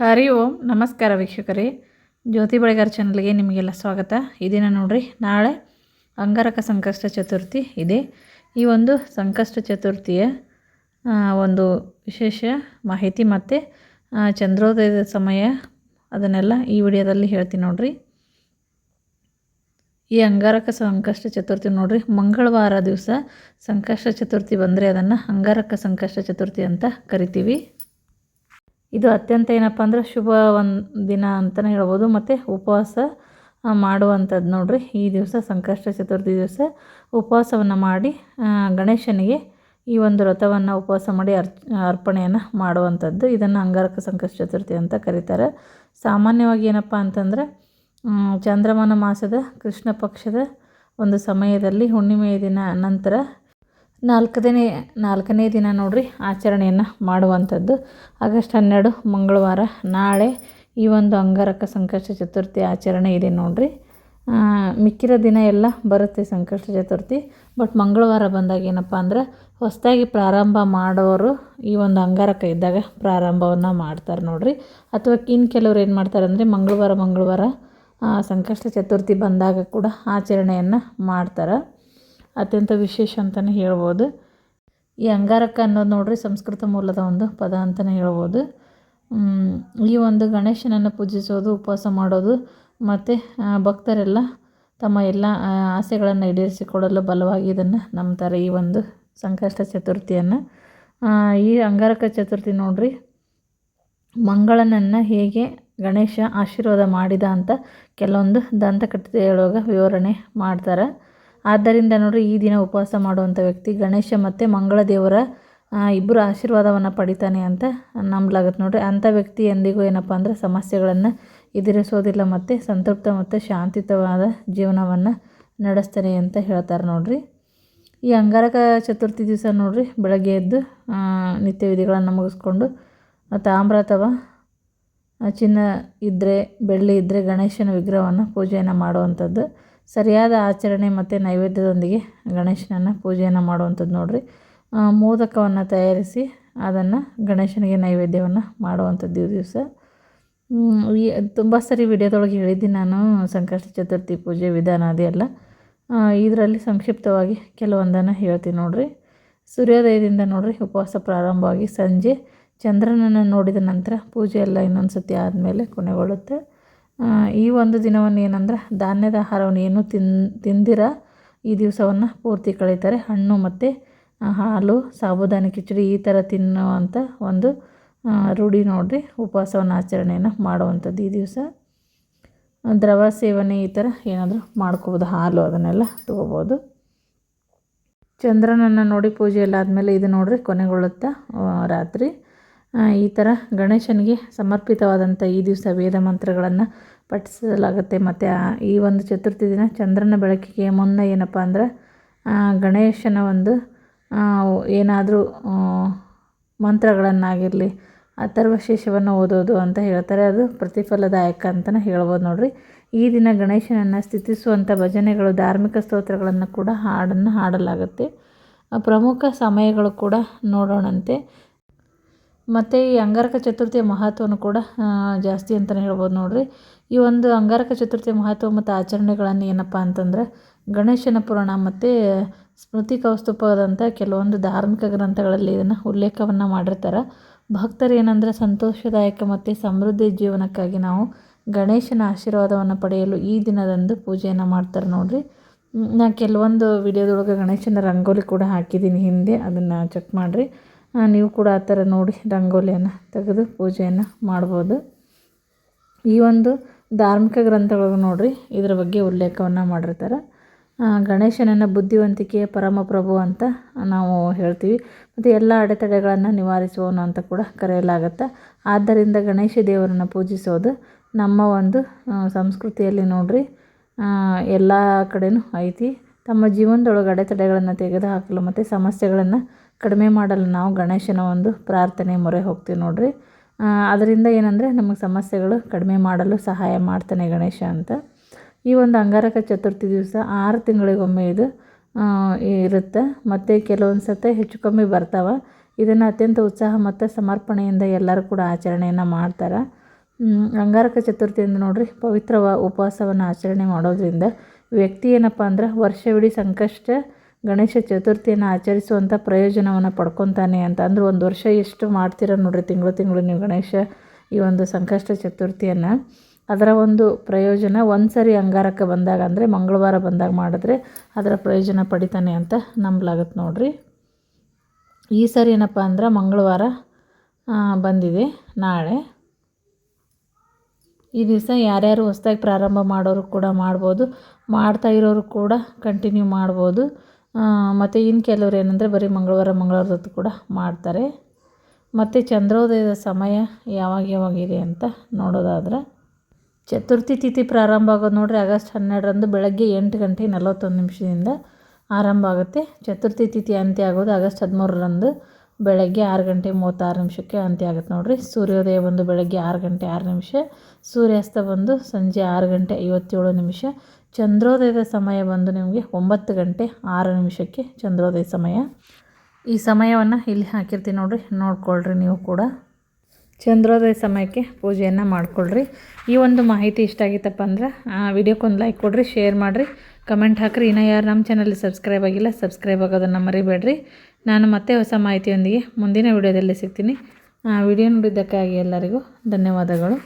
ಹರಿ ಓಂ, ನಮಸ್ಕಾರ ವೀಕ್ಷಕರೇ. ಜ್ಯೋತಿ ಬಳಿಗಾರ ಚಾನಲ್ಗೆ ನಿಮಗೆಲ್ಲ ಸ್ವಾಗತ. ನೋಡಿರಿ ನೋಡ್ರಿ, ನಾಳೆ ಅಂಗಾರಕ ಸಂಕಷ್ಟ ಚತುರ್ಥಿ ಇದೆ. ಈ ಒಂದು ಸಂಕಷ್ಟ ಚತುರ್ಥಿಯ ಒಂದು ವಿಶೇಷ ಮಾಹಿತಿ ಮತ್ತು ಚಂದ್ರೋದಯದ ಸಮಯ ಅದನ್ನೆಲ್ಲ ಈ ವಿಡಿಯೋದಲ್ಲಿ ಹೇಳ್ತೀನಿ ನೋಡಿರಿ. ಈ ಅಂಗಾರಕ ಸಂಕಷ್ಟ ಚತುರ್ಥಿ ನೋಡಿರಿ, ಮಂಗಳವಾರ ದಿವಸ ಸಂಕಷ್ಟ ಚತುರ್ಥಿ ಬಂದರೆ ಅದನ್ನು ಅಂಗಾರಕ ಸಂಕಷ್ಟ ಚತುರ್ಥಿ ಅಂತ ಕರಿತೀವಿ. ಇದು ಅತ್ಯಂತ ಏನಪ್ಪ ಅಂದ್ರೆ ಶುಭ ಒಂದು ದಿನ ಅಂತಲೇ ಹೇಳ್ಬೋದು. ಮತ್ತು ಉಪವಾಸ ಮಾಡುವಂಥದ್ದು ನೋಡ್ರಿ. ಈ ದಿವಸ, ಸಂಕಷ್ಟ ಚತುರ್ಥಿ ದಿವಸ ಉಪವಾಸವನ್ನು ಮಾಡಿ ಗಣೇಶನಿಗೆ ಈ ಒಂದು ರಥವನ್ನು ಉಪವಾಸ ಮಾಡಿ ಅರ್ಚ, ಅರ್ಪಣೆಯನ್ನು ಮಾಡುವಂಥದ್ದು. ಇದನ್ನು ಅಂಗಾರಕ ಸಂಕಷ್ಟ ಚತುರ್ಥಿ ಅಂತ ಕರೀತಾರೆ. ಸಾಮಾನ್ಯವಾಗಿ ಏನಪ್ಪ ಅಂತಂದರೆ ಚಂದ್ರಮಾನ ಮಾಸದ ಕೃಷ್ಣ ಪಕ್ಷದ ಒಂದು ಸಮಯದಲ್ಲಿ ಹುಣ್ಣಿಮೆಯ ದಿನ ನಂತರ ನಾಲ್ಕನೇ ನಾಲ್ಕನೇ ದಿನ ನೋಡಿರಿ ಆಚರಣೆಯನ್ನು ಮಾಡುವಂಥದ್ದು. ಆಗಸ್ಟ್ ಹನ್ನೆರಡು, ಮಂಗಳವಾರ, ನಾಳೆ ಈ ಒಂದು ಅಂಗಾರಕ ಸಂಕಷ್ಟ ಚತುರ್ಥಿ ಆಚರಣೆ ಇದೆ ನೋಡಿರಿ. ಮಿಕ್ಕಿರ ದಿನ ಎಲ್ಲ ಬರುತ್ತೆ ಸಂಕಷ್ಟ ಚತುರ್ಥಿ. ಬಟ್ ಮಂಗಳವಾರ ಬಂದಾಗ ಏನಪ್ಪ ಅಂದ್ರೆ ಹೊಸದಾಗಿ ಪ್ರಾರಂಭ ಮಾಡೋರು ಈ ಒಂದು ಅಂಗಾರಕ ಇದ್ದಾಗ ಪ್ರಾರಂಭವನ್ನು ಮಾಡ್ತಾರೆ ನೋಡಿರಿ. ಅಥವಾ ಇನ್ನು ಕೆಲವ್ರು ಏನು ಮಾಡ್ತಾರೆ ಅಂದರೆ ಮಂಗಳವಾರ ಮಂಗಳವಾರ ಸಂಕಷ್ಟ ಚತುರ್ಥಿ ಬಂದಾಗ ಕೂಡ ಆಚರಣೆಯನ್ನು ಮಾಡ್ತಾರೆ. ಅತ್ಯಂತ ವಿಶೇಷ ಅಂತಲೇ ಹೇಳ್ಬೋದು. ಈ ಅಂಗಾರಕ ಅನ್ನೋದು ನೋಡ್ರಿ ಸಂಸ್ಕೃತ ಮೂಲದ ಒಂದು ಪದ ಅಂತಲೇ ಹೇಳ್ಬೋದು. ಈ ಒಂದು ಗಣೇಶನನ್ನು ಪೂಜಿಸೋದು, ಉಪವಾಸ ಮಾಡೋದು, ಮತ್ತು ಭಕ್ತರೆಲ್ಲ ತಮ್ಮ ಎಲ್ಲ ಆಸೆಗಳನ್ನು ಈಡೇರಿಸಿಕೊಡಲು ಬಲವಾಗಿ ಇದನ್ನು ನಂಬ್ತಾರೆ ಈ ಒಂದು ಸಂಕಷ್ಟ ಚತುರ್ಥಿಯನ್ನು. ಈ ಅಂಗಾರಕ ಚತುರ್ಥಿ ನೋಡ್ರಿ, ಮಂಗಳನನ್ನು ಹೇಗೆ ಗಣೇಶ ಆಶೀರ್ವಾದ ಮಾಡಿದ ಅಂತ ಕೆಲವೊಂದು ದಂತಕಥೆ ಹೇಳುವಾಗ ವಿವರಣೆ ಮಾಡ್ತಾರೆ. ಆದ್ದರಿಂದ ನೋಡಿ ಈ ದಿನ ಉಪವಾಸ ಮಾಡುವಂಥ ವ್ಯಕ್ತಿ ಗಣೇಶ ಮತ್ತು ಮಂಗಳ ದೇವರ ಇಬ್ಬರು ಆಶೀರ್ವಾದವನ್ನು ಪಡಿತಾನೆ ಅಂತ ನಂಬಲಾಗತ್ತೆ ನೋಡಿರಿ. ಅಂಥ ವ್ಯಕ್ತಿ ಎಂದಿಗೂ ಏನಪ್ಪ ಅಂದರೆ ಸಮಸ್ಯೆಗಳನ್ನು ಎದುರಿಸೋದಿಲ್ಲ ಮತ್ತು ಸಂತೃಪ್ತ ಮತ್ತು ಶಾಂತಿಯುತವಾದ ಜೀವನವನ್ನು ನಡೆಸ್ತಾನೆ ಅಂತ ಹೇಳ್ತಾರೆ ನೋಡ್ರಿ. ಈ ಅಂಗಾರಕ ಚತುರ್ಥಿ ದಿವಸ ನೋಡ್ರಿ, ಬೆಳಗ್ಗೆ ಎದ್ದು ನಿತ್ಯ ವಿಧಿಗಳನ್ನು ಮುಗಿಸ್ಕೊಂಡು ತಾಮ್ರ ಅಥವಾ ಚಿನ್ನ ಇದ್ದರೆ ಬೆಳ್ಳಿ ಇದ್ದರೆ ಗಣೇಶನ ವಿಗ್ರಹವನ್ನು ಪೂಜೆಯನ್ನು ಮಾಡುವಂಥದ್ದು. ಸರಿಯಾದ ಆಚರಣೆ ಮತ್ತು ನೈವೇದ್ಯದೊಂದಿಗೆ ಗಣೇಶನನ್ನು ಪೂಜೆಯನ್ನು ಮಾಡುವಂಥದ್ದು ನೋಡಿರಿ. ಮೋದಕವನ್ನು ತಯಾರಿಸಿ ಅದನ್ನು ಗಣೇಶನಿಗೆ ನೈವೇದ್ಯವನ್ನು ಮಾಡುವಂಥದ್ದು ದಿವಸ. ಈ ತುಂಬ ಸರಿ ವಿಡಿಯೋದೊಳಗೆ ಹೇಳಿದ್ದೀನಿ ನಾನು, ಸಂಕಷ್ಟ ಚತುರ್ಥಿ ಪೂಜೆ ವಿಧಾನ ಅದೆಲ್ಲ ಇದರಲ್ಲಿ ಸಂಕ್ಷಿಪ್ತವಾಗಿ ಕೆಲವೊಂದನ್ನು ಹೇಳ್ತೀನಿ ನೋಡಿರಿ. ಸೂರ್ಯೋದಯದಿಂದ ನೋಡಿರಿ ಉಪವಾಸ ಪ್ರಾರಂಭವಾಗಿ ಸಂಜೆ ಚಂದ್ರನನ್ನು ನೋಡಿದ ನಂತರ ಪೂಜೆ ಎಲ್ಲ ಇನ್ನೊಂದು ಸತಿ ಆದಮೇಲೆ ಕೊನೆಗೊಳ್ಳುತ್ತೆ. ಈ ಒಂದು ದಿನವನ್ನು ಏನಂದ್ರೆ ಧಾನ್ಯದ ಆಹಾರವನ್ನು ಏನು ತಿನ್, ತಿಂದಿರ ಈ ದಿವಸವನ್ನು ಪೂರ್ತಿ ಕಳೀತಾರೆ ಹಣ್ಣು ಮತ್ತು ಹಾಲು, ಸಾಬುದಾನಿ ಕಿಚಡಿ ಈ ಥರ ತಿನ್ನುವಂಥ ಒಂದು ರೂಢಿ ನೋಡಿರಿ. ಉಪವಾಸವನ್ನು ಆಚರಣೆಯನ್ನು ಮಾಡುವಂಥದ್ದು ಈ ದಿವಸ. ದ್ರವ ಸೇವನೆ ಈ ಥರ ಏನಾದರೂ ಮಾಡ್ಕೋಬೋದು, ಹಾಲು ಅದನ್ನೆಲ್ಲ ತೊಗೋಬೋದು. ಚಂದ್ರನನ್ನು ನೋಡಿ ಪೂಜೆ ಎಲ್ಲ ಆದಮೇಲೆ ಇದು ನೋಡ್ರಿ ಕೊನೆಗೊಳ್ಳುತ್ತಾ ರಾತ್ರಿ. ಈ ಥರ ಗಣೇಶನಿಗೆ ಸಮರ್ಪಿತವಾದಂಥ ಈ ದಿವಸ ವೇದ ಮಂತ್ರಗಳನ್ನು ಪಠಿಸಲಾಗುತ್ತೆ. ಮತ್ತು ಈ ಒಂದು ಚತುರ್ಥಿ ದಿನ ಚಂದ್ರನ ಬೆಳಕಿಗೆ ಮುನ್ನ ಏನಪ್ಪ ಅಂದ್ರೆ ಗಣೇಶನ ಒಂದು ಏನಾದರೂ ಮಂತ್ರಗಳನ್ನಾಗಿರಲಿ ಅಥರ್ವಶೇಷವನ್ನು ಓದೋದು ಅಂತ ಹೇಳ್ತಾರೆ. ಅದು ಪ್ರತಿಫಲದಾಯಕ ಅಂತಲೇ ಹೇಳ್ಬೋದು ನೋಡಿರಿ. ಈ ದಿನ ಗಣೇಶನನ್ನು ಸ್ಥಿತಿಸುವಂಥ ಭಜನೆಗಳು, ಧಾರ್ಮಿಕ ಸ್ತೋತ್ರಗಳನ್ನು ಕೂಡ ಹಾಡನ್ನು ಹಾಡಲಾಗುತ್ತೆ. ಪ್ರಮುಖ ಸಮಯಗಳು ಕೂಡ ನೋಡೋಣಂತೆ. ಮತ್ತು ಈ ಅಂಗಾರಕ ಚತುರ್ಥಿಯ ಮಹತ್ವವನ್ನು ಕೂಡ ಜಾಸ್ತಿ ಅಂತಲೇ ಹೇಳ್ಬೋದು ನೋಡಿರಿ. ಈ ಒಂದು ಅಂಗಾರಕ ಚತುರ್ಥಿಯ ಮಹತ್ವ ಮತ್ತು ಆಚರಣೆಗಳನ್ನು ಏನಪ್ಪ ಅಂತಂದ್ರೆ, ಗಣೇಶನ ಪುರಾಣ ಮತ್ತು ಸ್ಮೃತಿ ಕೌಸ್ತುಭದಂಥ ಕೆಲವೊಂದು ಧಾರ್ಮಿಕ ಗ್ರಂಥಗಳಲ್ಲಿ ಇದನ್ನು ಉಲ್ಲೇಖವನ್ನು ಮಾಡಿರ್ತಾರೆ. ಭಕ್ತರು ಏನಂದ್ರೆ ಸಂತೋಷದಾಯಕ ಮತ್ತು ಸಮೃದ್ಧಿ ಜೀವನಕ್ಕಾಗಿ ನಾವು ಗಣೇಶನ ಆಶೀರ್ವಾದವನ್ನು ಪಡೆಯಲು ಈ ದಿನದಂದು ಪೂಜೆಯನ್ನು ಮಾಡ್ತಾರೆ ನೋಡಿರಿ. ನಾ ಕೆಲವೊಂದು ವಿಡಿಯೋದೊಳಗೆ ಗಣೇಶನ ರಂಗೋಲಿ ಕೂಡ ಹಾಕಿದ್ದೀನಿ ಹಿಂದೆ, ಅದನ್ನು ಚೆಕ್ ಮಾಡಿರಿ. ನೀವು ಕೂಡ ಆ ಥರ ನೋಡಿ ರಂಗೋಲಿಯನ್ನು ತೆಗೆದು ಪೂಜೆಯನ್ನು ಮಾಡ್ಬೋದು. ಈ ಒಂದು ಧಾರ್ಮಿಕ ಗ್ರಂಥಗಳು ನೋಡಿರಿ, ಇದರ ಬಗ್ಗೆ ಉಲ್ಲೇಖವನ್ನು ಮಾಡಿರ್ತಾರೆ. ಗಣೇಶನನ್ನು ಬುದ್ಧಿವಂತಿಕೆಯ ಪರಮಪ್ರಭು ಅಂತ ನಾವು ಹೇಳ್ತೀವಿ. ಮತ್ತು ಎಲ್ಲ ಅಡೆತಡೆಗಳನ್ನು ನಿವಾರಿಸುವನು ಅಂತ ಕೂಡ ಕರೆಯಲಾಗುತ್ತೆ, ಆದ್ದರಿಂದ ಗಣೇಶ ದೇವರನ್ನು ಪೂಜಿಸೋದು ನಮ್ಮ ಒಂದು ಸಂಸ್ಕೃತಿಯಲ್ಲಿ ನೋಡಿರಿ ಎಲ್ಲ ಕಡೆನೂ ಐತಿ. ತಮ್ಮ ಜೀವನದೊಳಗೆ ಅಡೆತಡೆಗಳನ್ನು ತೆಗೆದುಹಾಕಲು ಮತ್ತು ಸಮಸ್ಯೆಗಳನ್ನು ಕಡಿಮೆ ಮಾಡಲು ನಾವು ಗಣೇಶನ ಒಂದು ಪ್ರಾರ್ಥನೆ ಮೊರೆ ಹೋಗ್ತೀವಿ ನೋಡಿರಿ. ಅದರಿಂದ ಏನಂದರೆ ನಮಗೆ ಸಮಸ್ಯೆಗಳು ಕಡಿಮೆ ಮಾಡಲು ಸಹಾಯ ಮಾಡ್ತಾನೆ ಗಣೇಶ ಅಂತ. ಈ ಒಂದು ಅಂಗಾರಕ ಚತುರ್ಥಿ ದಿವಸ ಆರು ತಿಂಗಳಿಗೊಮ್ಮೆ ಇದು ಇರುತ್ತೆ. ಮತ್ತು ಕೆಲವೊಂದು ಸತಿ ಹೆಚ್ಚು ಕಮ್ಮಿ ಬರ್ತಾವೆ. ಇದನ್ನು ಅತ್ಯಂತ ಉತ್ಸಾಹ ಮತ್ತು ಸಮರ್ಪಣೆಯಿಂದ ಎಲ್ಲರೂ ಕೂಡ ಆಚರಣೆಯನ್ನು ಮಾಡ್ತಾರೆ. ಅಂಗಾರಕ ಚತುರ್ಥಿಯಿಂದ ನೋಡಿರಿ, ಪವಿತ್ರ ಉಪವಾಸವನ್ನು ಆಚರಣೆ ಮಾಡೋದ್ರಿಂದ ವ್ಯಕ್ತಿ ಏನಪ್ಪ ಅಂದ್ರೆ ವರ್ಷವಿಡೀ ಸಂಕಷ್ಟ ಗಣೇಶ ಚತುರ್ಥಿಯನ್ನು ಆಚರಿಸುವಂಥ ಪ್ರಯೋಜನವನ್ನು ಪಡ್ಕೊತಾನೆ ಅಂತ. ಅಂದ್ರೆ ಒಂದು ವರ್ಷ ಎಷ್ಟು ಮಾಡ್ತೀರ ನೋಡಿರಿ, ತಿಂಗಳು ತಿಂಗಳು ನೀವು ಗಣೇಶ ಈ ಒಂದು ಸಂಕಷ್ಟ ಚತುರ್ಥಿಯನ್ನು. ಅದರ ಒಂದು ಪ್ರಯೋಜನ ಒಂದು ಸರಿ ಅಂಗಾರಕ್ಕೆ ಬಂದಾಗ, ಅಂದರೆ ಮಂಗಳವಾರ ಬಂದಾಗ ಮಾಡಿದ್ರೆ ಅದರ ಪ್ರಯೋಜನ ಪಡಿತಾನೆ ಅಂತ ನಂಬಲಾಗತ್ತೆ ನೋಡಿರಿ. ಈ ಸರಿ ಏನಪ್ಪ ಅಂದ್ರೆ ಮಂಗಳವಾರ ಬಂದಿದೆ ನಾಳೆ. ಈ ದಿವಸ ಯಾರ್ಯಾರು ಹೊಸ್ದಾಗಿ ಪ್ರಾರಂಭ ಮಾಡೋರು ಕೂಡ ಮಾಡ್ಬೋದು, ಮಾಡ್ತಾ ಇರೋರು ಕೂಡ ಕಂಟಿನ್ಯೂ ಮಾಡ್ಬೋದು. ಮತ್ತು ಇನ್ನು ಕೆಲವ್ರು ಏನಂದರೆ ಬರೀ ಮಂಗಳವಾರ ಮಂಗಳವಾರದ ಹೊತ್ತು ಕೂಡ ಮಾಡ್ತಾರೆ. ಮತ್ತು ಚಂದ್ರೋದಯದ ಸಮಯ ಯಾವಾಗ ಯಾವಾಗಿದೆ ಅಂತ ನೋಡೋದಾದ್ರೆ ಚತುರ್ಥಿ ತಿಥಿ ಪ್ರಾರಂಭ ಆಗೋದು ನೋಡಿರಿ, ಆಗಸ್ಟ್ ಹನ್ನೆರಡರಂದು ಬೆಳಗ್ಗೆ ಎಂಟು ಗಂಟೆ ನಲವತ್ತೊಂದು ನಿಮಿಷದಿಂದ ಆರಂಭ ಆಗುತ್ತೆ. ಚತುರ್ಥಿ ತಿಥಿ ಅಂತ್ಯ ಆಗೋದು ಆಗಸ್ಟ್ ಹದಿಮೂರರಂದು ಬೆಳಗ್ಗೆ ಆರು ಗಂಟೆ ಮೂವತ್ತಾರು ನಿಮಿಷಕ್ಕೆ ಅಂತ್ಯ ಆಗುತ್ತೆ ನೋಡಿರಿ. ಸೂರ್ಯೋದಯ ಬಂದು ಬೆಳಗ್ಗೆ ಆರು ಗಂಟೆ ಆರು ನಿಮಿಷ, ಸೂರ್ಯಾಸ್ತ ಬಂದು ಸಂಜೆ ಆರು ಗಂಟೆ ಐವತ್ತೇಳು ನಿಮಿಷ ಚಂದ್ರೋದಯದ ಸಮಯ ಬಂದು ನಿಮಗೆ ಒಂಬತ್ತು ಗಂಟೆ ಆರು ನಿಮಿಷಕ್ಕೆ ಚಂದ್ರೋದಯ ಸಮಯ. ಈ ಸಮಯವನ್ನು ಇಲ್ಲಿ ಹಾಕಿರ್ತೀನಿ ನೋಡಿರಿ, ನೋಡ್ಕೊಳ್ರಿ ನೀವು ಕೂಡ. ಚಂದ್ರೋದಯ ಸಮಯಕ್ಕೆ ಪೂಜೆಯನ್ನು ಮಾಡಿಕೊಳ್ರಿ. ಈ ಒಂದು ಮಾಹಿತಿ ಇಷ್ಟ ಆಗಿತ್ತಪ್ಪ ಅಂದ್ರೆ, ಆ ವಿಡಿಯೋಕ್ಕೊಂದು ಲೈಕ್ ಕೊಡಿರಿ ಶೇರ್ ಮಾಡಿರಿ. ಕಮೆಂಟ್ ಹಾಕ್ರಿ. ಇನ್ನೂ ಯಾರು ನಮ್ಮ ಚಾನಲ್ ಸಬ್ಸ್ಕ್ರೈಬ್ ಆಗಿಲ್ಲ ಸಬ್ಸ್ಕ್ರೈಬ್ ಆಗೋದನ್ನು ಮರಿಬೇಡ್ರಿ. ನಾನು ಮತ್ತೆ ಹೊಸ ಮಾಹಿತಿಯೊಂದಿಗೆ ಮುಂದಿನ ವಿಡಿಯೋದಲ್ಲಿ ಸಿಗ್ತೀನಿ. ವಿಡಿಯೋ ನೋಡಿದ್ದಕ್ಕಾಗಿ ಎಲ್ಲರಿಗೂ ಧನ್ಯವಾದಗಳು.